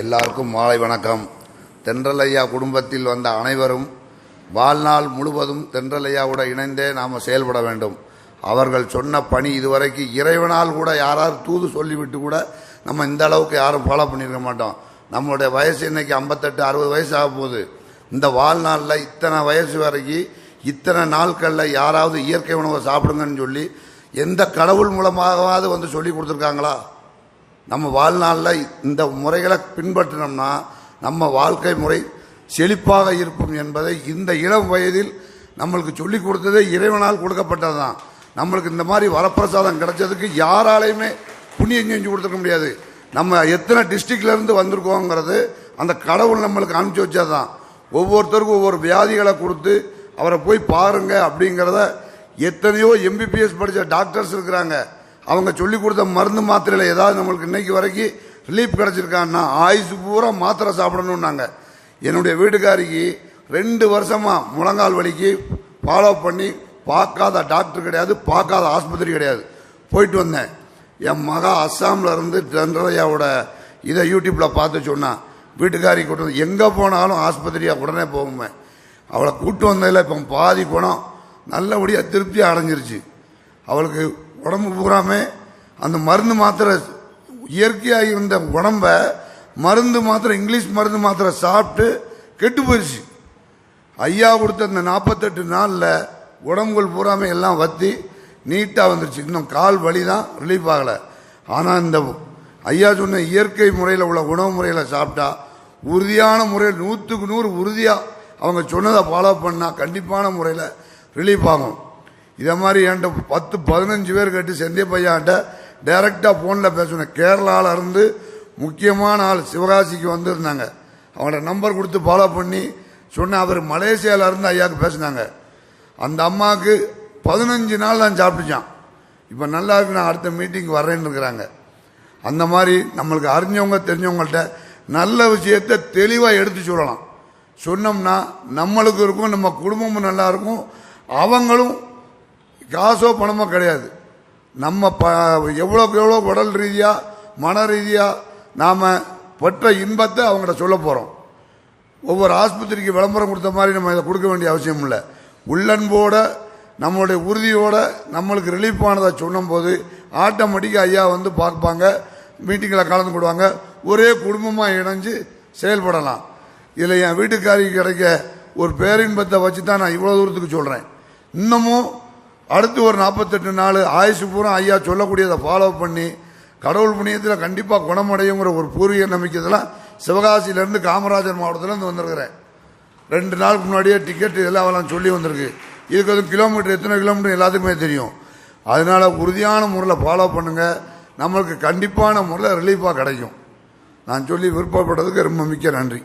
எல்லாருக்கும் மாலை வணக்கம். தென்றலையா குடும்பத்தில் வந்த அனைவரும் வாழ்நாள் முழுவதும் தென்றலையாவோட இணைந்தே நாம் செயல்பட வேண்டும். அவர்கள் சொன்ன பணி இதுவரைக்கு இறைவனால் கூட யாராவது தூது சொல்லிவிட்டு கூட நம்ம இந்த அளவுக்கு யாரும் ஃபாலோ பண்ணியிருக்க மாட்டோம். நம்மளுடைய வயசு இன்னைக்கு ஐம்பத்தெட்டு அறுபது வயசு ஆக போகுது. இந்த வாழ்நாளில் இத்தனை வயசு வரைக்கும் இத்தனை நாட்களில் யாராவது இயற்கை உணவை சாப்பிடுங்கன்னு சொல்லி எந்த கடவுள் மூலமாகவாவது வந்து சொல்லி கொடுத்துருக்காங்களா? நம்ம வாழ்நாளில் இந்த முறைகளை பின்பற்றினோம்னா நம்ம வாழ்க்கை முறை செழிப்பாக இருக்கும் என்பதை இந்த இளம் வயதில் நம்மளுக்கு சொல்லிக் கொடுத்ததே இறைவனால் கொடுக்கப்பட்டது தான் நம்மளுக்கு இந்த மாதிரி வரப்பிரசாதம் கிடைச்சதுக்கு யாராலையுமே புண்ணியம் செஞ்சு கொடுத்துருக்க முடியாது. நம்ம எத்தனை டிஸ்ட்ரிக்ட்லேருந்து வந்திருக்கோங்கிறது அந்த கடவுள் நம்மளுக்கு அனுப்பிச்சி வச்சது தான் ஒவ்வொருத்தருக்கும் ஒவ்வொரு வியாதிகளை கொடுத்து அவரை போய் பாருங்க அப்படிங்கிறத எத்தனையோ எம்பிபிஎஸ் படித்த டாக்டர்ஸ் இருக்கிறாங்க. அவங்க சொல்லி கொடுத்த மருந்து மாத்திரையில் ஏதாவது நம்மளுக்கு இன்னைக்கு வரைக்கும் ரிலீஃப் கிடச்சிருக்கான்னா ஆயுசு பூரா மாத்திரை சாப்பிடணுன்னாங்க என்னுடைய வீட்டுக்காரிக்கு ரெண்டு வருஷமாக முழங்கால் வலிக்கு ஃபாலோ பண்ணி பார்க்காத டாக்டர் கிடையாது பார்க்காத ஆஸ்பத்திரி கிடையாது. போயிட்டு வந்தேன். என் மகா அஸ்ஸாமில் இருந்து சந்திரதையாவோட இதை யூடியூப்பில் பார்த்து சொன்னான் வீட்டுக்காரி கூட்டம் வந்து எங்கே போனாலும் ஆஸ்பத்திரியாக உடனே போகுமே அவளை கூட்டு வந்ததில் இப்போ பாதி குணம் நல்லபடியாக திருப்தி அடைஞ்சிருச்சு. அவளுக்கு உடம்பு பூராமே அந்த மருந்து மாத்திரை இயற்கையாக இருந்த உடம்ப மருந்து மாத்திரை இங்கிலீஷ் மருந்து மாத்திரை சாப்பிட்டு கெட்டு போயிடுச்சு ஐயா கொடுத்த அந்த நாற்பத்தெட்டு நாளில் உடம்புகள் பூராமே எல்லாம் வத்தி நீட்டாக வந்துருச்சு. இன்னும் கால் வலி தான் ரிலீஃப் ஆகலை. ஆனால் இந்த ஐயா சொன்ன இயற்கை முறையில் உள்ள உணவு முறையில் சாப்பிட்டா உறுதியான முறையில் நூற்றுக்கு நூறு உறுதியாக அவங்க சொன்னதை ஃபாலோ பண்ணால் கண்டிப்பான முறையில் ரிலீஃப் ஆகும். இதை மாதிரி என்கிட்ட பத்து பதினஞ்சு பேர் கேட்டு செந்திய பையன்கிட்ட டைரெக்டாக ஃபோனில் பேசணும் கேரளாவில் இருந்து முக்கியமான ஆள் சிவகாசிக்கு வந்திருந்தாங்க. அவங்களோட நம்பர் கொடுத்து ஃபாலோ பண்ணி சொன்னேன். அவர் மலேசியாவிலேருந்து ஐயாவுக்கு பேசினாங்க. அந்த அம்மாவுக்கு பதினஞ்சு நாள் தான் சாப்பிட்டுச்சான் இப்போ நல்லா இருக்கு நான் அடுத்த மீட்டிங் வர்றேன்னு இருக்கிறாங்க. அந்த மாதிரி நம்மளுக்கு அறிஞ்சவங்க தெரிஞ்சவங்கள்ட்ட நல்ல விஷயத்தை தெளிவாக எடுத்து சொல்லலாம். சொன்னோம்னா நம்மளுக்கு இருக்கும் நம்ம குடும்பமும் நல்லா இருக்கும். அவங்களும் காசோ பணமோ கிடையாது. நம்ம ப எவ்வளோக்கு எவ்வளோ உடல் ரீதியாக மன ரீதியாக நாம் பெற்ற இன்பத்தை அவங்கள்ட்ட சொல்ல போகிறோம் ஒவ்வொரு ஆஸ்பத்திரிக்கு விளம்பரம் கொடுத்த மாதிரி நம்ம இதை கொடுக்க வேண்டிய அவசியம் இல்லை. உள்ளன்போட நம்மளுடைய உறுதியோட நம்மளுக்கு ரிலீஃப் ஆனதை சொன்னும்போது ஆட்டோமேட்டிக்காக ஐயா வந்து பார்ப்பாங்க மீட்டிங்கில் கலந்து கொடுவாங்க ஒரே குடும்பமாக இணைஞ்சு செயல்படலாம். இதில் என் வீட்டுக்காரிக்கு கிடைக்க ஒரு பேரின்பத்தை வச்சு தான் நான் இவ்வளோ தூரத்துக்கு சொல்கிறேன் இன்னமும் அடுத்து ஒரு நாற்பத்தெட்டு நாள் ஆயுசு பூரா ஐயா சொல்லக்கூடியதை ஃபாலோ பண்ணி கடவுள் புண்ணியத்தில் கண்டிப்பாக குணமடையுங்கிற ஒரு பூர்வீக நம்பிக்கைதெல்லாம் சிவகாசியிலேருந்து காமராஜர் மாவட்டத்திலேருந்து வந்திருக்கிறேன். ரெண்டு நாளுக்கு முன்னாடியே டிக்கெட் இதெல்லாம் அவெல்லாம் சொல்லி வந்திருக்கு. இதுக்கு வந்து கிலோமீட்டர் எத்தனை கிலோமீட்டர் எல்லாத்துக்குமே தெரியும். அதனால உறுதியான முறையில் ஃபாலோ பண்ணுங்கள் நம்மளுக்கு கண்டிப்பான முறையில் ரிலீஃபாக கிடைக்கும். நான் சொல்லி விருப்பப்பட்டதுக்கு ரொம்ப மிக்க நன்றி.